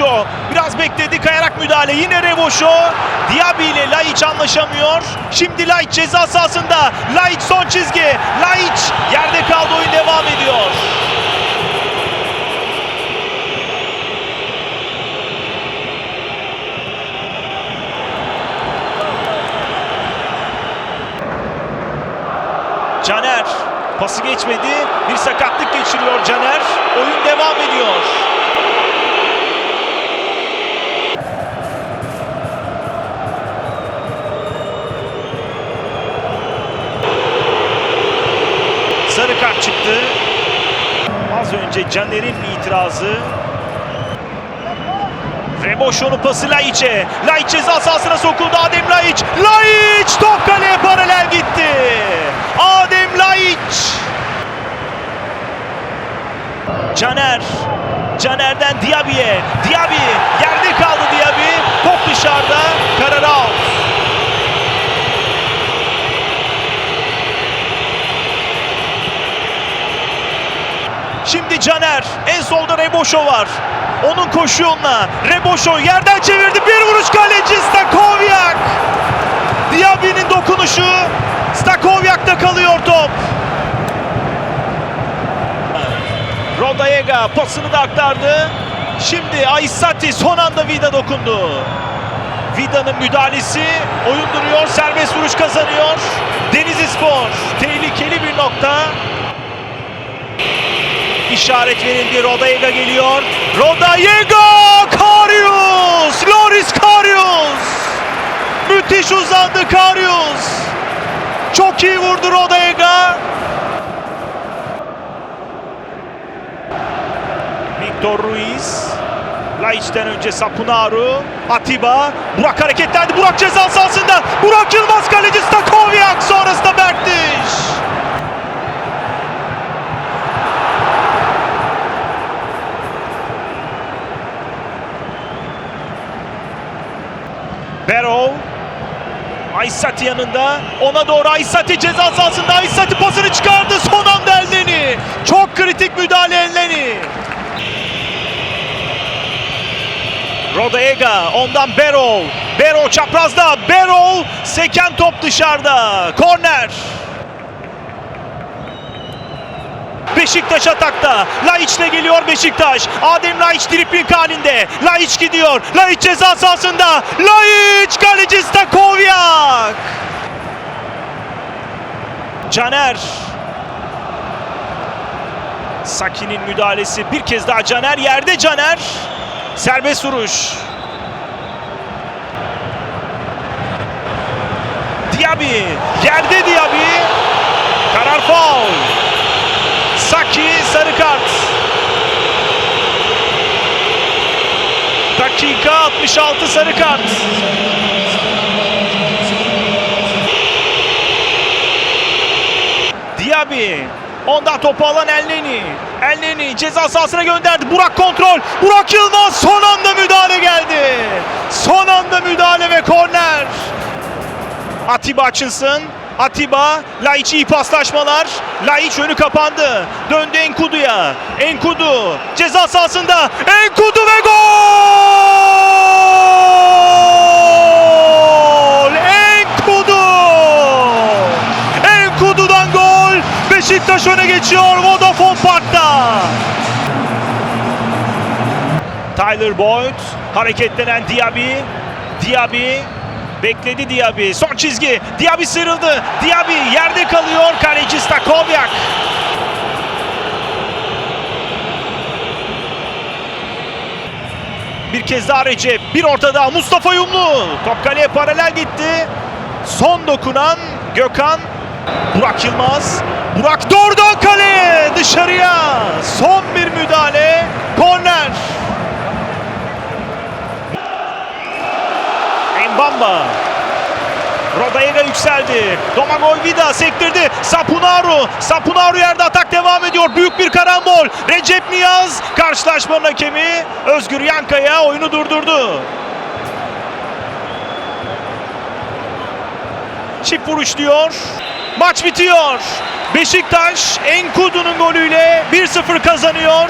Reboşo biraz bekledi kayarak müdahale yine Reboşo. Diaby ile Laiç anlaşamıyor. Şimdi Laiç ceza sahasında. Laiç son çizgi. Laiç yerde kaldı oyun devam ediyor. Caner pası geçmedi. Bir sakatlık geçiriyor Caner. Oyun devam ediyor. Kart çıktı. Az önce Caner'in itirazı. Reboşo'nun pası Laiç'e. Laiç ceza sahasına sokuldu. Adem Laiç. Laiç top kaleye paralel gitti. Adem Laiç. Caner. Caner'den Diaby'e. Diaby yerde kaldı Diaby. Top dışarıda. Karar out. Şimdi Caner. En solda Reboşo var. Onun koşu yoluna. Reboşo yerden çevirdi. Bir vuruş kaleci Stakoviak. Diaby'nin dokunuşu. Stakoviak'ta kalıyor top. Rodallega pasını da aktardı. Şimdi Aissati son anda Vida dokundu. Vida'nın müdahalesi oyun duruyor. Serbest vuruş kazanıyor. Denizli Spor tehlikeli bir nokta. İşaret verildi. Rodallega geliyor. Rodallega! Karius! Loris Karius! Müthiş uzandı Karius. Çok iyi vurdu Rodallega. Victor Ruiz. Laiç'ten önce Sapunaru. Atiba. Burak hareketlendi. Burak ceza sahasında. Burak Yılmaz kaleci Stakoviak. Barrow. Aysati yanında. Ona doğru Aysati ceza sahasında. Aysati pasını çıkardı. Son anda Elneni. Çok kritik müdahale Elneni. Rodega ondan Barrow. Barrow çaprazda. Barrow seken top dışarıda. Korner. Beşiktaş atakta. Laiç'le geliyor Beşiktaş. Adem Laiç dripling halinde. Laiç gidiyor. Laiç ceza sahasında. Laiç kaleci Stakoviak. Caner. Saki'nin müdahalesi bir kez daha Caner yerde Caner. Serbest vuruş. Diaby. Yerde Diaby. Karar faul. Saki sarı kart. Dakika 66 sarı kart. Diaby. Ondan topu alan Elneni. Elneni ceza sahasına gönderdi. Burak kontrol. Burak Yılmaz son anda müdahale geldi. Son anda müdahale ve korner. Atiba açılsın. Atiba, Laiç iyi paslaşmalar. Laiç önü kapandı. Döndü Enkudu'ya. Enkudu ceza sahasında. Enkudu ve gol! Beşiktaş öne geçiyor Vodafone Park'ta. Tyler Boyd, hareketlenen Diaby. Diaby bekledi Diaby. Son çizgi. Diaby sıyrıldı. Diaby yerde kalıyor. Kaleci Stakoviak. Bir kez daha Recep. Bir ortada Mustafa Yumlu. Top kaleye paralel gitti. Son dokunan Gökhan. Burak Yılmaz. Burak doğrudan kaleye dışarıya. Son bir müdahale. Korner. Mbamba. Rodallega yükseldi. Domagoj Vida sektirdi. Sapunaru. Sapunaru yerde atak devam ediyor. Büyük bir karambol. Recep Niyaz karşılaşmanın hakemi Özgür Yankaya oyunu durdurdu. Çift vuruş diyor. Maç bitiyor. Beşiktaş Enkudu'nun golüyle 1-0 kazanıyor.